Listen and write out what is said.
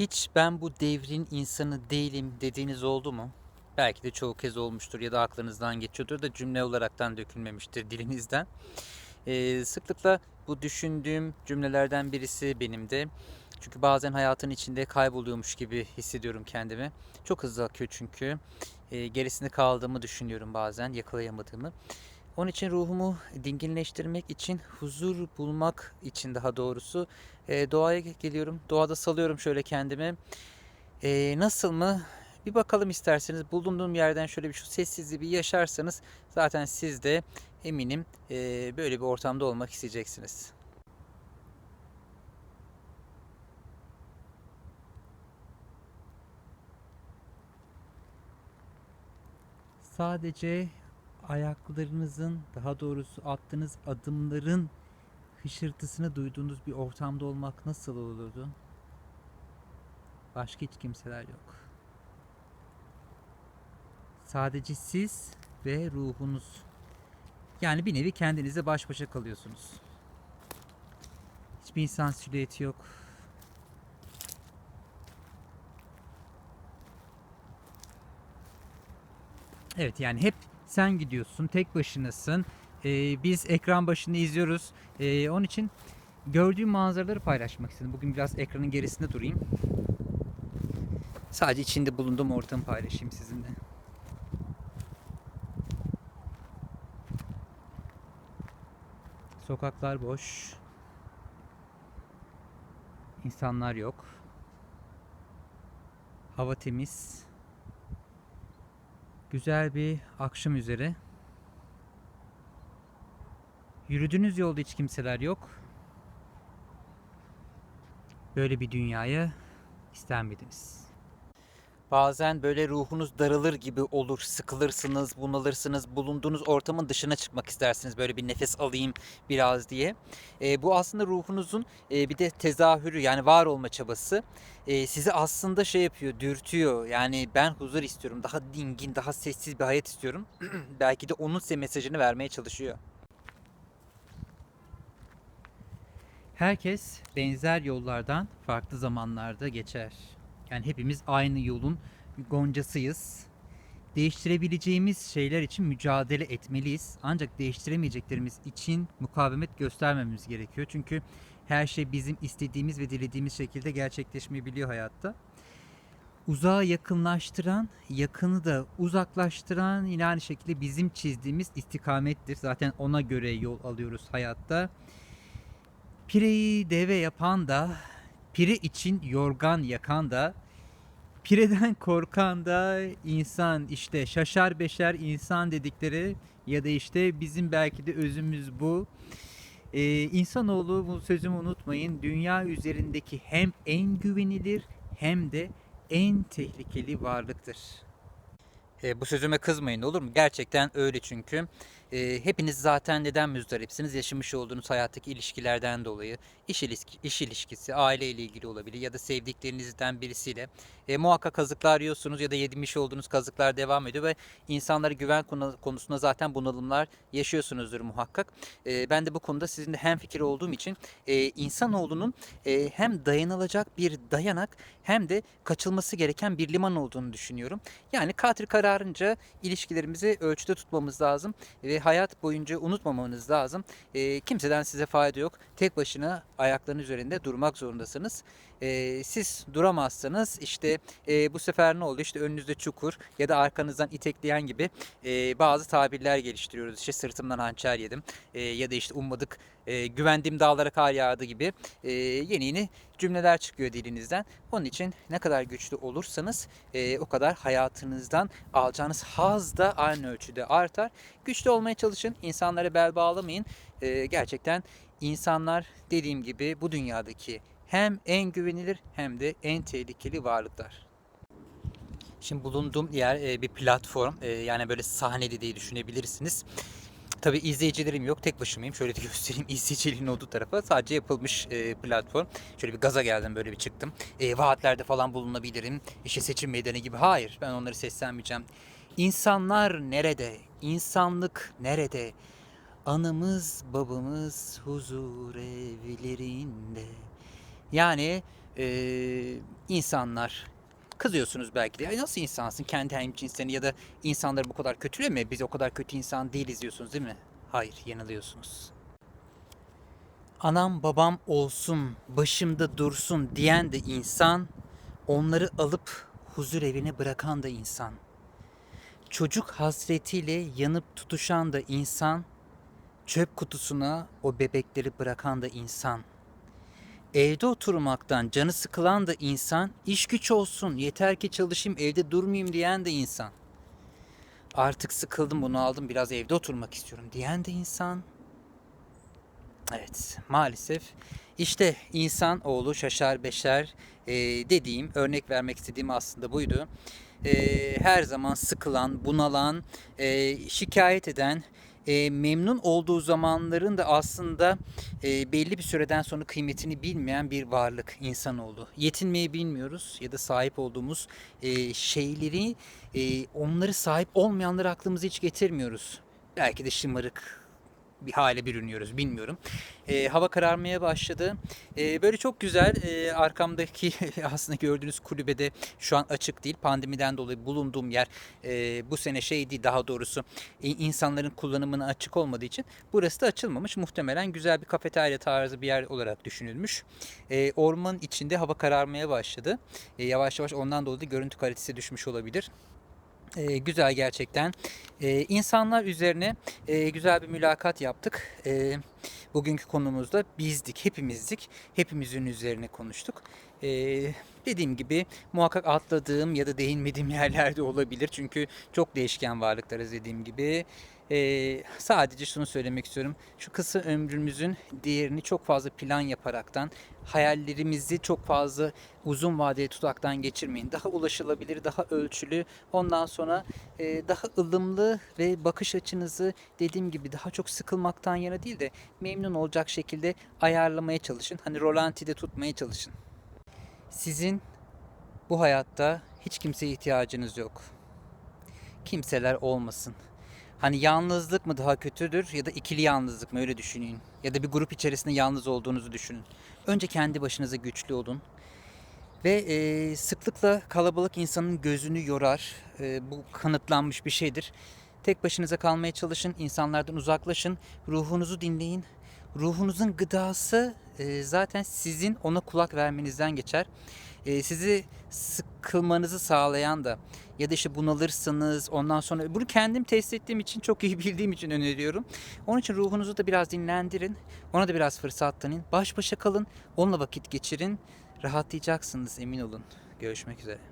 Hiç ben bu devrin insanı değilim dediğiniz oldu mu? Belki de çoğu kez olmuştur ya da aklınızdan geçiyordur da cümle olaraktan dökülmemiştir dilinizden. Ee, sıklıkla bu düşündüğüm cümlelerden birisi benim de. Çünkü bazen hayatın içinde kayboluyormuş gibi hissediyorum kendimi. Çok hızlı akıyor çünkü. Ee, gerisinde kaldığımı düşünüyorum bazen, yakalayamadığımı. Onun için ruhumu dinginleştirmek için, huzur bulmak için daha doğrusu e, doğaya geliyorum. Doğada salıyorum şöyle kendimi. E, nasıl mı? Bir bakalım isterseniz. Bulunduğum yerden şöyle bir şu sessizliği bir yaşarsanız zaten siz de eminim e, böyle bir ortamda olmak isteyeceksiniz. Sadece ayaklarınızın, daha doğrusu attığınız adımların hışırtısını duyduğunuz bir ortamda olmak nasıl olurdu? Başka hiç kimseler yok. Sadece siz ve ruhunuz. Yani bir nevi kendinizle baş başa kalıyorsunuz. Hiçbir insan silüeti yok. Evet yani hep sen gidiyorsun, tek başınasın. Ee, biz ekran başında izliyoruz. Ee, onun için gördüğüm manzaraları paylaşmak istedim. Bugün biraz ekranın gerisinde durayım. Sadece içinde bulunduğum ortamı paylaşayım sizinle. Sokaklar boş. İnsanlar yok. Hava temiz. Güzel bir akşam üzere. Yürüdüğünüz yolda hiç kimseler yok. Böyle bir dünyayı ister miydiniz? Bazen böyle ruhunuz daralır gibi olur, sıkılırsınız, bunalırsınız, bulunduğunuz ortamın dışına çıkmak istersiniz böyle bir nefes alayım biraz diye. E, bu aslında ruhunuzun e, bir de tezahürü yani var olma çabası e, sizi aslında şey yapıyor, dürtüyor. Yani ben huzur istiyorum, daha dingin, daha sessiz bir hayat istiyorum. Belki de onun size mesajını vermeye çalışıyor. Herkes benzer yollardan farklı zamanlarda geçer. Yani hepimiz aynı yolun goncasıyız. Değiştirebileceğimiz şeyler için mücadele etmeliyiz. Ancak değiştiremeyeceklerimiz için mukavemet göstermemiz gerekiyor. Çünkü her şey bizim istediğimiz ve dilediğimiz şekilde gerçekleşmeyebiliyor hayatta. Uzağı yakınlaştıran, yakını da uzaklaştıran yine aynı şekilde bizim çizdiğimiz istikamettir. Zaten ona göre yol alıyoruz hayatta. Pireyi deve yapan da, pire için yorgan yakan da, pireden korkan da insan işte şaşar beşer insan dedikleri ya da işte bizim belki de özümüz bu. Ee, insanoğlu bu sözümü unutmayın dünya üzerindeki hem en güvenilir hem de en tehlikeli varlıktır. E, bu sözüme kızmayın olur mu? Gerçekten öyle çünkü. E, hepiniz zaten neden müzdaripsiniz? Yaşamış olduğunuz hayattaki ilişkilerden dolayı. İş, ilişki, iş ilişkisi, aile ile ilgili olabilir ya da sevdiklerinizden birisiyle. E, muhakkak kazıklar yiyorsunuz ya da yedirmiş olduğunuz kazıklar devam ediyor ve insanlara güven konu- konusunda zaten bunalımlar yaşıyorsunuzdur muhakkak. E, ben de bu konuda sizinle hemfikir olduğum için e, insanoğlunun e, hem dayanılacak bir dayanak hem de kaçılması gereken bir liman olduğunu düşünüyorum. Yani katil kararınca ilişkilerimizi ölçüde tutmamız lazım ve hayat boyunca unutmamanız lazım. E, kimseden size fayda yok. Tek başına ayakların üzerinde durmak zorundasınız. E, siz duramazsanız işte e, bu sefer ne oldu? İşte önünüzde çukur ya da arkanızdan itekleyen gibi e, bazı tabirler geliştiriyoruz. İşte sırtımdan hançer yedim e, ya da işte ummadık e, güvendiğim dağlara kar yağdı gibi e, yeni yeni cümleler çıkıyor dilinizden. Onun için ne kadar güçlü olursanız e, o kadar hayatınızdan alacağınız haz da aynı ölçüde artar. Güçlü olmaya çalışın. insanlara bel bağlamayın. E, gerçekten insanlar dediğim gibi bu dünyadaki hem en güvenilir hem de en tehlikeli varlıklar. Şimdi bulunduğum yer e, bir platform. E, yani böyle sahnede diye düşünebilirsiniz. Tabii izleyicilerim yok. Tek başımayım. Şöyle de göstereyim izleyiciliğin olduğu tarafa. Sadece yapılmış e, platform. Şöyle bir gaza geldim böyle bir çıktım. Vaatlerde falan bulunabilirim. İşte seçim meydanı gibi. Hayır ben onları seslenmeyeceğim. İnsanlar nerede? İnsanlık nerede? Anamız babamız huzur evlerinde. Yani Ee, insanlar kızıyorsunuz belki de. "Ay nasıl insansın kendi hemcinslerini ya da insanları bu kadar kötüleme. Biz o kadar kötü insan değiliz diyorsunuz değil mi? Hayır yanılıyorsunuz. Anam babam olsun, başımda dursun diyen de insan, onları alıp huzur evine bırakan da insan. Çocuk hasretiyle yanıp tutuşan da insan, çöp kutusuna o bebekleri bırakan da insan. Evde oturmaktan canı sıkılan da insan, iş güç olsun, yeter ki çalışayım, evde durmayayım diyen de insan. Artık sıkıldım bunu aldım biraz evde oturmak istiyorum diyen de insan. Evet maalesef işte insan oğlu şaşar beşer e, dediğim örnek vermek istediğim aslında buydu. E, her zaman sıkılan, bunalan, e, şikayet eden, e, memnun olduğu zamanların da aslında e, belli bir süreden sonra kıymetini bilmeyen bir varlık insanoğlu. Yetinmeyi bilmiyoruz ya da sahip olduğumuz e, şeyleri e, onları sahip olmayanları aklımıza hiç getirmiyoruz. Belki de şımarık bir hale bürünüyoruz bilmiyorum. E, hava kararmaya başladı. E, böyle çok güzel e, arkamdaki aslında gördüğünüz kulübede şu an açık değil. Pandemiden dolayı bulunduğum yer e, bu sene şey değil daha doğrusu e, insanların kullanımına açık olmadığı için burası da açılmamış. Muhtemelen güzel bir kafeterya tarzı bir yer olarak düşünülmüş. E, ormanın içinde hava kararmaya başladı. E, yavaş yavaş ondan dolayı da görüntü kalitesi düşmüş olabilir. Ee, güzel gerçekten. Ee, insanlar üzerine e, güzel bir mülakat yaptık. Ee, bugünkü konumuzda bizdik, hepimizdik. Hepimizin üzerine konuştuk. Ee, dediğim gibi muhakkak atladığım ya da değinmediğim yerlerde olabilir. Çünkü çok değişken varlıklarız dediğim gibi. Ee, sadece şunu söylemek istiyorum. Şu kısa ömrümüzün değerini çok fazla plan yaparaktan, hayallerimizi çok fazla uzun vadeli tutaktan geçirmeyin. Daha ulaşılabilir, daha ölçülü, ondan sonra e, daha ılımlı ve bakış açınızı dediğim gibi daha çok sıkılmaktan yana değil de memnun olacak şekilde ayarlamaya çalışın. Hani rolantide tutmaya çalışın. Sizin bu hayatta hiç kimseye ihtiyacınız yok. Kimseler olmasın. Hani yalnızlık mı daha kötüdür ya da ikili yalnızlık mı öyle düşünün. Ya da bir grup içerisinde yalnız olduğunuzu düşünün. Önce kendi başınıza güçlü olun. Ve e, sıklıkla kalabalık insanın gözünü yorar. E, bu kanıtlanmış bir şeydir. Tek başınıza kalmaya çalışın, insanlardan uzaklaşın, ruhunuzu dinleyin. Ruhunuzun gıdası e, zaten sizin ona kulak vermenizden geçer. E, sizi sıkılmanızı sağlayan da ya da işte bunalırsınız ondan sonra bunu kendim test ettiğim için çok iyi bildiğim için öneriyorum. Onun için ruhunuzu da biraz dinlendirin. Ona da biraz fırsat tanıyın. Baş başa kalın. Onunla vakit geçirin. Rahatlayacaksınız emin olun. Görüşmek üzere.